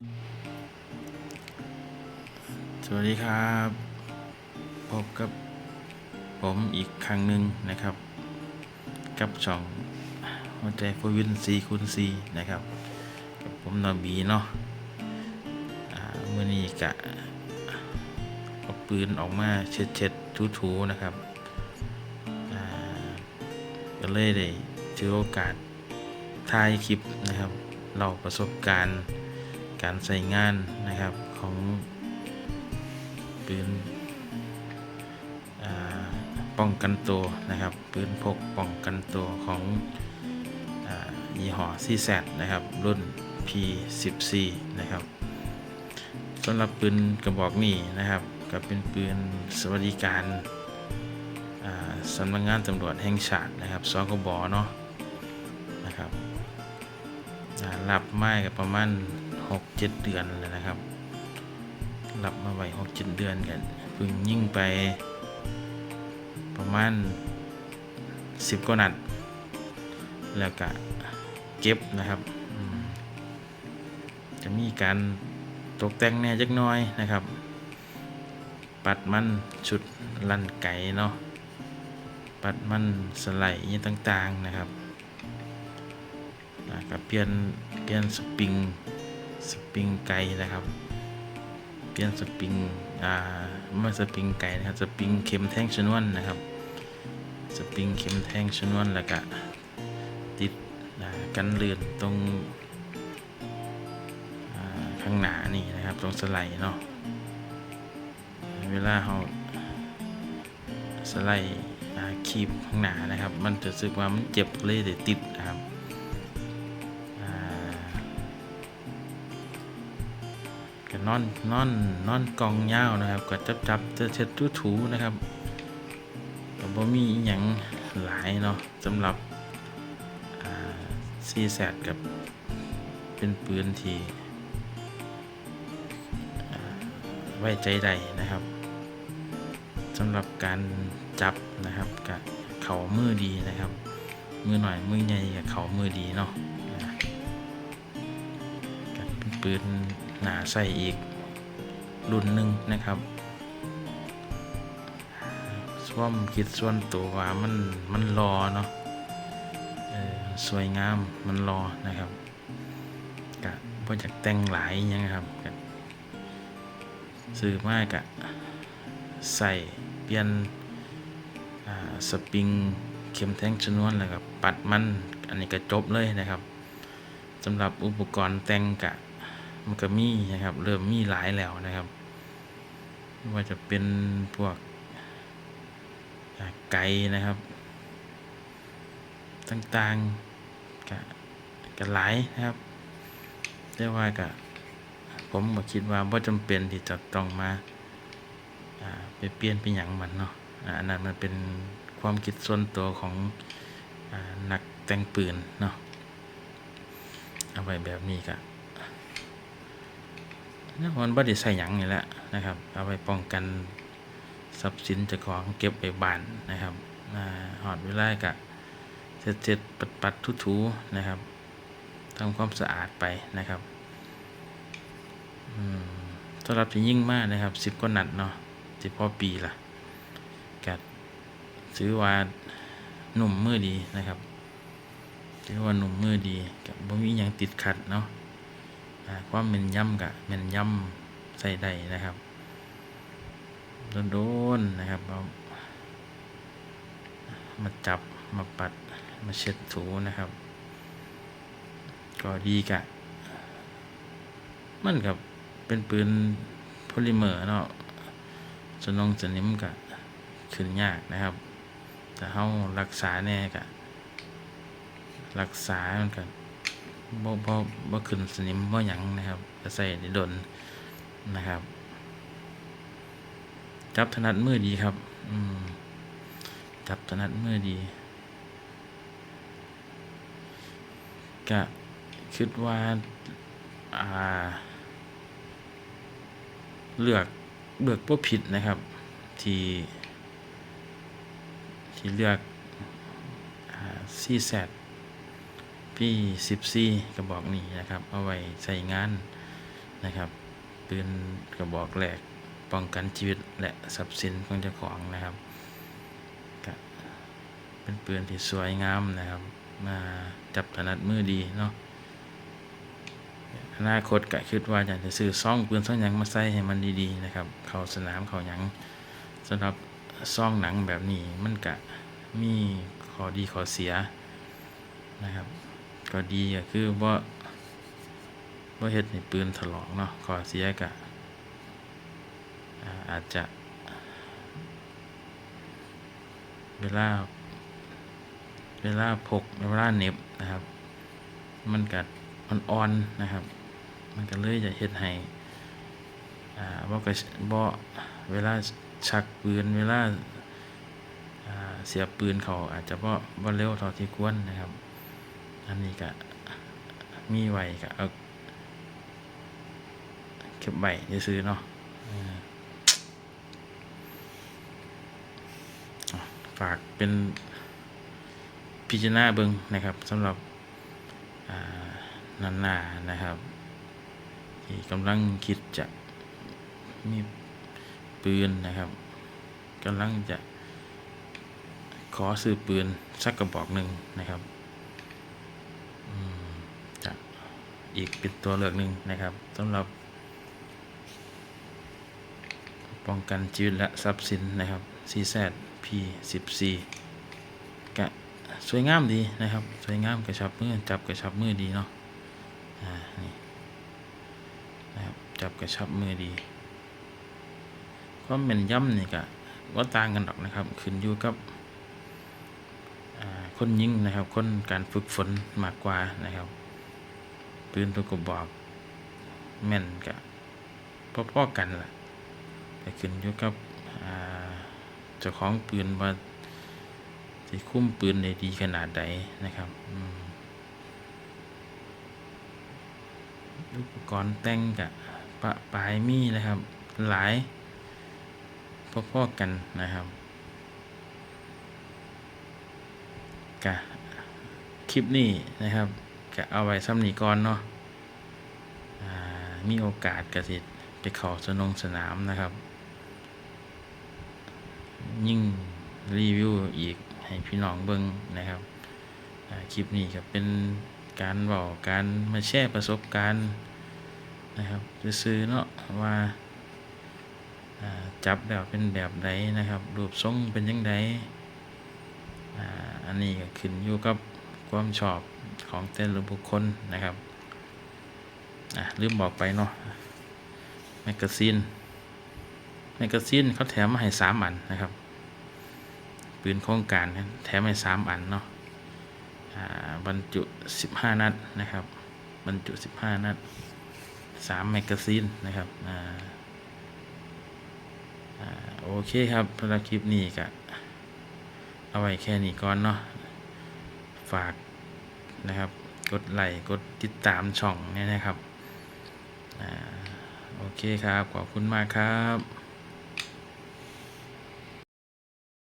สวัสดีครับ พบกับผมอีกครั้งหนึ่งนะครับ กับช่องหัวใจฟูวินซีคูณซีนะครับกับผมนอบีเนาะเมื่อนี้กะเอาปืนออกมาเช็ดเช็ดถูถูๆนะครับก็เลยได้ถือโอกาสถ่ายคลิปนะครับ เราประสบการณ์ การใส่งานนะครับของปืนป้องกันตัวนะครับปืนพกป้องกันตัวของอยี่ห้อซีแซนะครับรุ่น P14 นะครับสำหรับปืนกระบอกนี้นะครับก็เป็นปืนสวัสดิการสำนักงานตำรวจแห่งชาตินะครับสกบเนาะนะครับรับไม้กับประมาณ 6-7เดือนเลยนะครับ รับมาไว้หกเจ็ดเดือนกันเพิ่งยิ่งไป ประมาณสิบกว่านัด แล้วก็เก็บนะครับจะมีการตกแต่งแน่จักน้อยนะครับ ปัดมันชุดลันไก่เนาะปัดมันสไลด์ย่างต่างๆนะครับอ่าก็เปลี่ยนเปลี่ยนสปริง สปริงไก่นะครับ เปลี่ยนสปริงอ่าไม่สปริงไก่นะครับสปริงเข็มแท่งชนวนนะครับ สปริงเข็มแท่งชนวนแล้วก็ติดกันเลื่อนตรงข้างหน้านี่นะครับ ตรงสไลด์เนาะเวลาเราสไลด์คีบข้างหน้านะครับ มันจะรู้สึกว่ามันเจ็บเลยเดี๋ยติดนะครับ นอนนอนนอนกองยาวนะครับก็จับจับเช็ดเช็ดถูถูนะครับก็บ่มีอย่างหลายเนาะสำหรับซีแซดกับเป็นปืนที่ไว้ใจได้นะครับสำหรับการจับนะครับกับเข่ามือดีนะครับ มือหน่อยมือใหญ่กับเข่ามือดีเนาะก็เป็นปืน หนาใส่อีกรุ่นหนึ่งนะครับส่วมคิดส่วนตัวว่ามันมันรอเนาะสวยงามมันรอนะครับกะพอจากแต่งหลายอยังครับกะซื้อมากกะใส่เปลี่ยนสปริงเข็มแท่งชนวนแล้วก็ปัดมันอันนี้ก็จบเลยนะครับสำหรับอุปกรณ์แต่งกะ มันก็มีนะครับ เริ่มมีหลายแล้วนะครับไม่ว่าจะเป็นพวกไก่นะครับ ต่างๆกะกะหลายนะครับแต่ว่ากะผมก็คิดว่าว่าจำเป็นที่จะต้องมาไปเปลี่ยนเป็นอย่างมันเนาะอันนั้นมันเป็นความคิดส่วนตัวของอนักแต่งปืนเนาะเอาไว้แบบนี้ก็ นี่มันบ่ได้ใส่หยังนี่แหละนะครับ เอาไว้ป้องกันทรัพย์สินจ้าของเก็บไว้บ้านนะครับหอดเวลาก็เสร็จเสร็จปัดปัดทุถูนะครับทำความสะอาดไปนะครับอืมสำหรับที่ยิ่งมากนะครับสิบกว่านัดเนาะสิบพอปีละก็ถือว่าหนุ่มมือดีนะครับถือว่าหนุ่มมือดีกับบ่มีหยังติดขัดเนาะ ความแม่นยำกับแม่นยำใส่ได้นะครับโดนๆนะครับเอามาจับมาปัดมาเช็ดถูนะครับ ก็ดีกะ มันกับเป็นปืนโพลิเมอร์เนาะสนองสนิมกะขึ้นยากนะครับ แต่เฮารักษาแน่กะ รักษามันก็ บ่บ่บ่ขึ้นสนิมบ่หยังนะครับก็ใส่ได้ดนนะครับ จับถนัดมือดีครับ อืมจับถนัดมือดีก็คิดว่าอ่า เลือกเลือกบ่ผิดนะครับ ที่ ที่เลือกอ่าซีแซด พี่สิบซีกระบอกนี้นะครับ เอาไว้ใส่งานนะครับปืนกระบอกแหลกป้องกันชีวิตและทรัพย์สินของเจ้าของนะครับก็เป็นปืนที่สวยงามนะครับ มาจับถนัดมือดีเนาะอนาคตก็คิดว่าอยากจะซื้อซ่องปืนซ่องหยังมาใส่ให้มันดีๆนะครับ เข้าสนามเข้าหยังสำหรับซ่องหนังแบบนี้มันก็มีข้อดีข้อเสียนะครับ ก็ดีก็คือว่าว่าเฮ็ดในปืนถลอกเนาะข้อเสียก็อาจจะ เวลา เวลาพกเวลาเน็บนะครับ มันกัดอ่อนๆนะครับ มันก็เลยจะเฮ็ดให้อ่าบ่ก็บ่เวลาชักปืน เวลาอ่าเสียบปืนเขาอาจจะบ่บ่เร็วเท่าที่ควรนะครับ อันนี้ก็มีไว้ก็เอาเก็บไว้ซื้อเนาะฝากเป็นพิจารณาเบิงนะครับสำหรับอ่านันนานะครับ ที่กำลังคิดจะมีปืนนะครับกำลังจะขอซื้อปืนสักกระบอกหนึ่งนะครับ จะอีกเป็นตัวเลือกหนึ่งนะครับสำหรับ ป้องกันชีวิตและทรัพย์สินนะครับ CZ P14 กะสวยงามดีนะครับ สวยงามกระชับมือจับกระชับมือดีเนาะอ่านี่นะครับจับกระชับมือดีความแม่นย่ำนี่กะว่าต่างกันดอกนะครับ ขึ้นอยู่กับ คนยิงนะครับ คนการฝึกฝนมากกว่านะครับ ปืนตัวกระบอก แม่นกะพอๆกันล่ะแต่ขึ้นอยู่กับเจ้าของปืนว่าสิคุ้มปืนได้ดีขนาดใดนะครับอุปกรณ์แต่งกับปะปลายมีนะครับ หลายพ่อๆกันนะครับ กะคลิปนี้นะครับกะเอาไว้ซ้ำนี้ก่อนเนาะมีโอกาสกระสิไปเข้าสนงสนามนะครับ ยิ่งรีวิวอีกให้พี่น้องเบิ่งนะครับคลิปนี้ก็เป็นการบอกการมาแชร์ประสบการณ์นะครับซื้อเนาะว่าจับแล้วเป็นแบบใดนะครับ รูปทรงเป็นยังไง อันนี้ก็ขึ้นอยู่กับความชอบของแต่ละบุคคลนะครับอะลืมบอกไปเนาะแมกกาซีนแมกกาซีนเขาแถมมาให้สามอันนะครับปืนโครงการแถมให้สามอันเนาะอ่าบรรจุสิบห้านัดนะครับ บรรจุสิบห้านัดสามแมกกาซีนนะครับอ่าอ่าโอเคครับสำหรับคลิปนี้ก็ เอาไว้แค่นี้ก่อนเนาะฝากนะครับ กดไลค์กดติดตามช่องเนี่ยนะครับอโอเคครับ ขอบคุณมากครับ